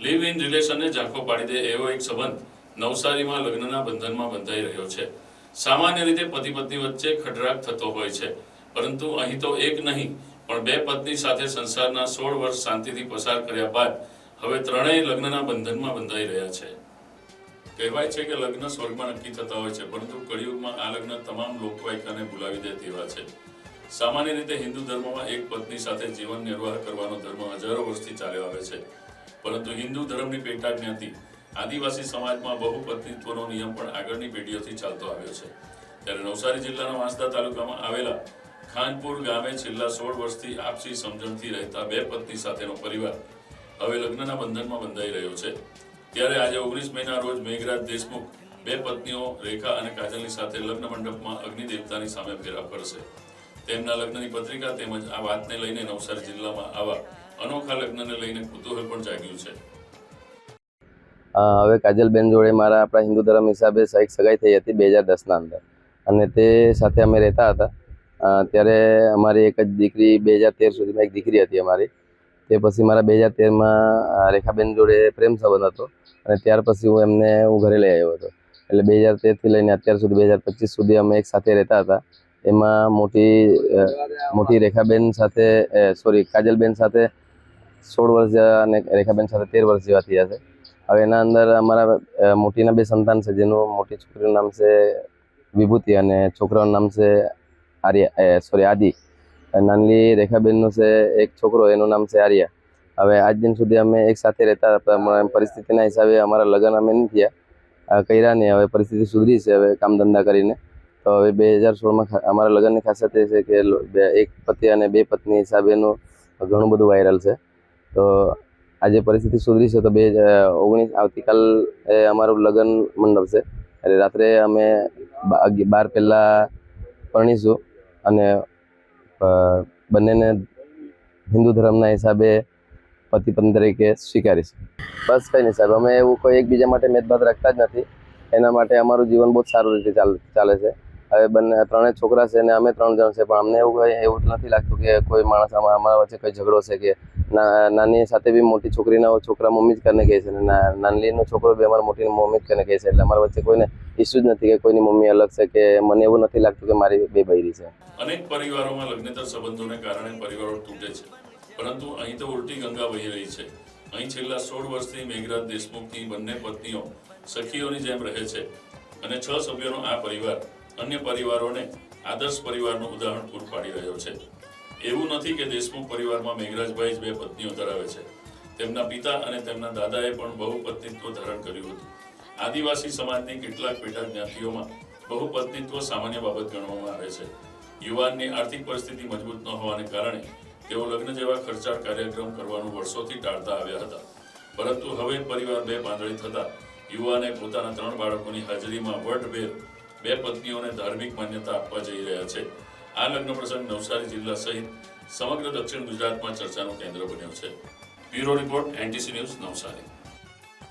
Live in રિલેશનને ઝાંખો પાડી દે એવો એક સંબંધ નવસારીમાં લગ્નના બંધનમાં બંધાઈ રહ્યો છે. સામાન્ય રીતે પતિ પત્ની વચ્ચે ખટરાક થતો હોય છે. પરંતુ અહીં તો એક નહીં, પણ બે પત્ની સાથે સંસારના સોળ વર્ષ શાંતિથી પસાર કર્યા બાદ હવે ત્રણેય લગ્નના બંધનમાં બંધાઈ રહ્યા છે. કહેવાય છે કે લગ્ન સ્વર્ગમાં નક્કી થતા હોય છે, પરંતુ કળિયુગમાં આ લગ્ન તમામ લોકવાયકાને ભૂલાવી દે તેવા છે. સામાન્ય રીતે હિન્દુ ધર્મમાં એક પત્ની સાથે જીવન નિર્વાહ કરવાનો ધર્મ હજારો વર્ષથી ચાલ્યો આવે છે. પરંતુ હિન્દુ ધર્મની પેટા આદિવાસી સમાજમાં બહુપત્નીત્વનો નિયમ પણ આગળની પેઢીઓથી ચાલતો આવ્યો છે. ત્યારે નવસારી જિલ્લાના વાંસદા તાલુકામાં આવેલા ખાનપુર ગામે છેલ્લા સોળ વર્ષથી આપસી સમજણથી રહેતા બે પત્ની સાથેનો પરિવાર હવે લગ્નના બંધનમાં બંધાઈ રહ્યો છે. ત્યારે આજે ઓગણીસ મેના રોજ મેઘરાજ દેશમુખ બે પત્નીઓ રેખા અને કાજલની સાથે લગ્ન મંડપમાં અગ્નિ દેવતાની સામે ફેરા ફરશે. તેમના લગ્નની પત્રિકા તેમજ આ વાતને લઈને નવસારી જિલ્લામાં આવા અનોખા લગ્નને લઈને કુતૂહલ પણ જાગ્યું છે. હવે કાજલબેન જોડે મારા આપણા હિન્દુ ધર્મ હિસાબે એક સગાઈ થઈ હતી બે હજાર દસના અંદર. અને તે સાથે અમે રહેતા હતા. ત્યારે અમારી એક જ દીકરી બે હજાર તેર સુધીમાં એક દીકરી હતી અમારી. તે પછી મારા બે હજાર તેરમાં રેખાબેન જોડે પ્રેમ સંબંધ હતો. અને ત્યાર પછી હું એમને હું ઘરે લઈ આવ્યો હતો. એટલે બે હજાર તેરથી લઈને અત્યાર સુધી બે હજાર પચીસ સુધી અમે એક સાથે રહેતા હતા. એમાં મોટી મોટી રેખાબેન સાથે સોરી કાજલબેન સાથે સોળ વર્ષ જેવા અને રેખાબેન સાથે તેર વર્ષ જેવા થયા છે. હવે એના અંદર અમારા મોટીના બે સંતાન છે, જેનું મોટી છોકરીનું નામ છે વિભૂતિ અને છોકરાનું નામ છે આર્યા સોરી આદિ. નાનલી રેખાબેનનું છે એક છોકરો, એનું નામ છે આર્યા. હવે આજ દિન સુધી અમે એક સાથે રહેતા હતા પરિસ્થિતિના હિસાબે અમારા લગ્ન અમે નહીં થયા. કર્યા નહીં, હવે પરિસ્થિતિ સુધરી છે, હવે કામ ધંધા કરીને. તો હવે બે હજાર સોળમાં અમારા લગ્નની ખાસિયત એ છે કે એક પતિ અને બે પત્ની હિસાબેનું ઘણું બધું વાયરલ છે. તો આજે પરિસ્થિતિ સુધરી છે તો બે ઓગણીસ આવતીકાલ, એ, અમારું લગ્ન મંડપ છે. એટલે રાત્રે અમે બાર પહેલાં પરણીશું અને બંનેને હિન્દુ ધર્મના હિસાબે પતિ પત્ની તરીકે સ્વીકારીશું. બસ કંઈ નહીં સાહેબ, અમે એવું કોઈ એકબીજા માટે મેદભાત રાખતા જ નથી. એના માટે અમારું જીવન બહુ સારું રીતે ચાલે છે. હવે બંને ત્રણે છોકરા છે ને અમે ત્રણ જણ છે, પણ અમને એવું કંઈ, એવું નથી લાગતું કે કોઈ માણસ અમારા વચ્ચે કોઈ ઝઘડો છે કે નાની સાથે બી મોટી છોકરીના છોકરા મમ્મી જ કરીને કહે છે ને નાનલીનો છોકરો બી અમારા મોટીની મમ્મી જ કરીને કહે છે, એટલે અમારા વચ્ચે કોઈને ઇસ્યુ જ નથી કે કોઈની મમ્મી અલગ છે કે મને એવું નથી લાગતું કે મારી બે બૈરી છે. અનેક પરિવારોમાં લગ્નેતર સંબંધોને કારણે પરિવારો તૂટે છે, પરંતુ અહીં તો ઉલટી ગંગા વહી રહી છે. અહીં છેલ્લા સોળ વર્ષથી મેઘરાજ દેશમુખની બંને પત્નીઓ સખીઓની જેમ રહે છે અને છ સભ્યોનો આ પરિવાર અન્ય પરિવારોને આદર્શ પરિવારનું ઉદાહરણ પૂરું પાડી રહ્યો છે. એવું નથી કે દેશમુખ પરિવારમાં મેઘરાજભાઈ જ બે પત્નીઓ ધરાવે છે. તેમના પિતા અને તેમના દાદાએ પણ બહુપત્નીત્વ ધારણ કર્યું હતું. આદિવાસી સમાજની કેટલાક પેટા જ્ઞાતિઓમાં બહુપત્નીત્વ સામાન્ય બાબત ગણવામાં આવે છે. યુવાનની આર્થિક પરિસ્થિતિ મજબૂત ન હોવાને કારણે તેઓ લગ્ન જેવા ખર્ચાળ કાર્યક્રમ કરવાનું વર્ષોથી ટાળતા આવ્યા હતા. પરંતુ હવે પરિવાર બે પાંદડી થતા યુવાને પોતાના ત્રણ બાળકોની હાજરીમાં વટભેર બે પત્નીઓને ધાર્મિક માન્યતા આપવા જઈ રહ્યા છે. આ લગ્ન પ્રસંગ નવસારી જિલ્લા સહિત સમગ્ર દક્ષિણ ગુજરાતમાં ચર્ચાનું કેન્દ્ર બન્યો છે. Bureau report, NTC news, Navsari.